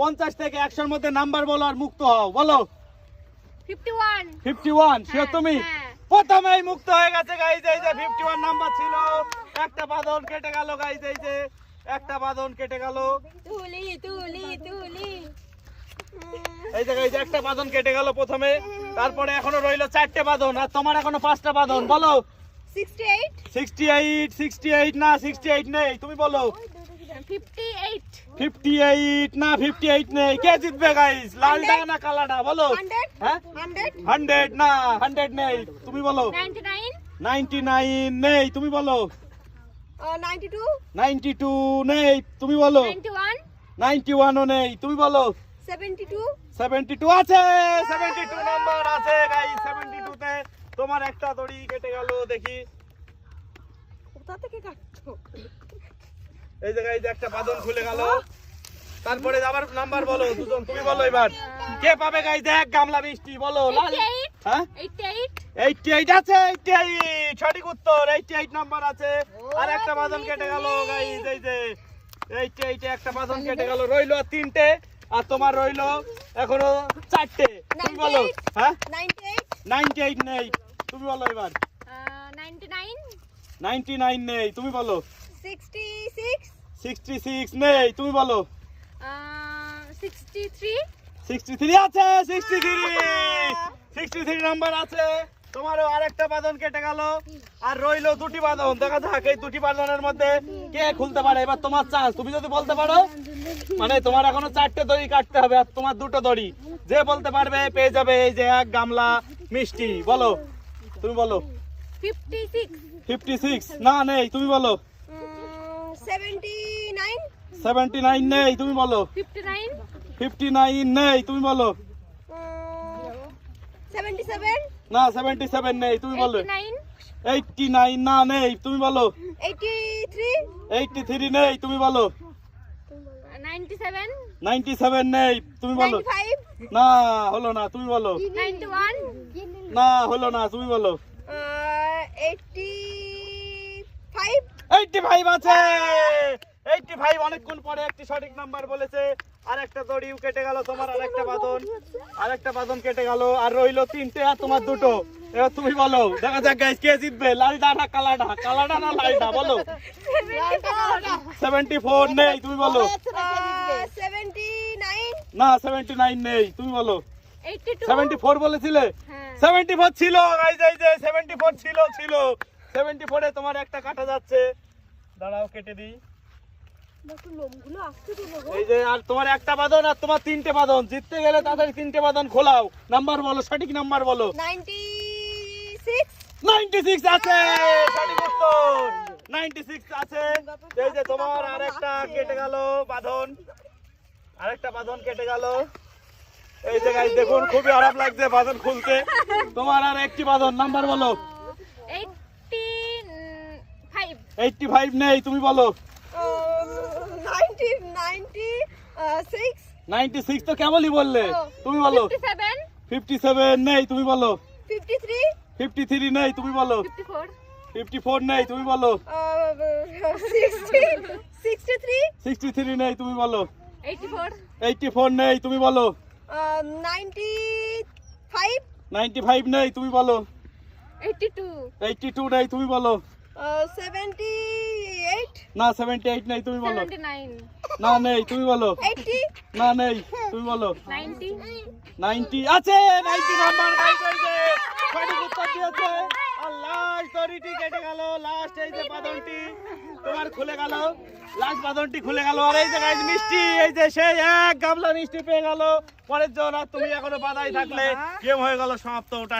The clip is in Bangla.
পঞ্চাশ থেকে একশোর মধ্যে নাম্বার বলো আর মুক্ত হও বলো। ফিফটি ওয়ান ফিফটি ওয়ান সে তুমি? হ্যাঁ। প্রথমেই মুক্ত হয়ে গেছে গাইজ এই যে ফিফটি ওয়ান নাম্বার ছিল। একটা বাঁধন কেটে গেল গাইজ এই যে একটা বাঁধন কেটে গেল। তুলি তুলি তুলি। এই যে গাইজ একটা বাঁধন কেটে গেল প্রথমে। তারপরে এখনও রইল চারটে বাঁধন আর তোমার এখনও পাঁচটা বাঁধন বলো। Sixty eight sixty eight sixty eight না সিক্সটি এইট নেই তুমি বলো। ফিফটি এইট ফিফটি এইট না ফিফটি এইট নেই। কে জিতবে গাইজ লালটা না কালাটা বলো। হান্ড্রেড? হ্যাঁ? হান্ড্রেড? না হান্ড্রেড নেই। তুমি বলো। Ninety nine? নেই তুমি বলো। Ninety two? নেই তুমি বলো। Ninety one? নাইনটি ওয়ানও নেই তুমি বলো। Seventy two? সেভেন্টি টু আছে সেভেন্টি টু নাম্বার আছে গাইজ সেভেন্টি টুতে। তোমার একটা দড়ি কেটে গেল দেখি। কোথা থেকে কাটছো? এই যে গাইজ একটা বাদন খুলে গেল। তারপরে আবার নাম্বার বলো দুজন তুমি বলো এবার। কে পাবে গাইজ এক গামলা মিষ্টি বলো লাল। হ্যাঁ? এইটটি এইট এইটটি এইট আছে এইটটি এইট সঠিক উত্তর এইটটি এইট নাম্বার আছে। আর একটা বাদন কেটে গেল এই যে। এইটটি এইটে একটা বাদন কেটে গেল। রইল তিনটে আর তোমার রইল এখনও চারটে। তুমি বলো হ্যাঁ? নাইনটি এইট নাইনটি এইট নেই। তুমি বলো এবার। নাইনটি নাইন নাইনটি নাইন নেই। তুমি বলো। সিক্সটি সিক্স সিক্সটি সিক্স নেই তুমি বলো। সিক্সটি থ্রি সিক্সটি থ্রি আছে sixty three sixty three number আছে। তোমারও আরেকটা বাদন কেটে গেল। আর রইল দুটি বাদন দেখা যাক এই দুটি বাদনের মধ্যে কে খুলতে পারে। এবার তোমার চান্স তুমি যদি বলতে পারো মানে তোমার এখনও চারটে দড়ি কাটতে হবে আর তোমার দুটো দড়ি। যে বলতে পারবে পেয়ে যাবে এই যে এক গামলা মিষ্টি। বলো তুমি বলো। ফিফটি সিক্স ফিফটি সিক্স না নেই তুমি বলো। Seventy nine? নেই তুমি বলো। Fifty nine? নেই তুমি বলো। না সেভেন্টি সেভেন নেই তুমি বলো। Eighty nine? না নেই তুমি বলো। Eighty three? নেই তুমি বলো। Ninety seven? নেই তুমি বলো। না হলো না তুমি বলো। না হলো না তুমি বলো। Eighty five? এইটটি ফাইভ আছে। এইটটি ফাইভ অনেকক্ষণ পরে একটি সঠিক নাম্বার বলেছে। আর একটা দড়িও কেটে গেল তোমার আর একটা বাদন আর একটা বাদন কেটে গেল আর রইল তিনটে আর তোমার দুটো। এবার তুমি বলো দেখা যাক গাইস কে জিতবে? লালটা না কালাটা কালাটা না লালটা বলো। সেভেন্টি ফোর নেই তুমি বলো। না সেভেন্টি নাইন নেই তুমি বলো। সেভেন্টি ফোর বলেছিলে? হ্যাঁ। সেভেন্টি ফোর ছিল গাইজ এই যে সেভেন্টি ফোর ছিল ছিল। সেভেন্টি ফোরে তোমার একটা কাটা যাচ্ছে। দাঁড়াও কেটে দিই। এই যে আর তোমার একটা বাদন আর তোমার তিনটে বাদন জিততে গেলে তাড়াতাড়ি তিনটে বাদন খোলাও। নাম্বার বলো সঠিক নাম্বার বলো। নাইনটি সিক্স আছে সঠিক উত্তর। নাইনটি সিক্স আছে এই যে তোমার আরেকটা কেটে গেল বাঁধন। আরেকটা বাঁধন কেটে গেল। এই যে দেখুন খুবই খারাপ লাগছে বাঁধন খুলতে। তোমার আর একটি বাঁধন। নাম্বার বলো এইটটি ফাইভ এইটটি ফাইভ নেই তুমি বলো। নাইনটি সিক্স তো কেবলই বললে তুমি বলো। ফিফটি সেভেন নেই তুমি বলো। ফিফটি থ্রি নেই তুমি বলো। ফিফটি ফোর নেই তুমি বলো। সিক্সটি থ্রি নেই তুমি বলো। এইটটি ফোর নেই তুমি বলো। নাইনটি ফাইভ নেই তুমি বলো। এইটটি টু নেই তুমি বলো। না সেভেন্টি এইট নেই তুমি বলো। না নেই তুমি বলো। না নেই তুমি বলো। নাইনটি আছে নাইনটি নাম্বার সঠিক উত্তর দিয়েছে। আর লাস্ট দড়িটি কেটে গেল লাস্ট এই যে বাদনটি তোমার খুলে গেল। লাস্ট বাদনটি খুলে গেল আর এই যে গাইজ মিষ্টি এই যে সেই এক গামলা মিষ্টি পেয়ে গেল। পরের জন আর তুমি এখনও বাধাই থাকলে গেম হয়ে গেল সমাপ্ত। ওটা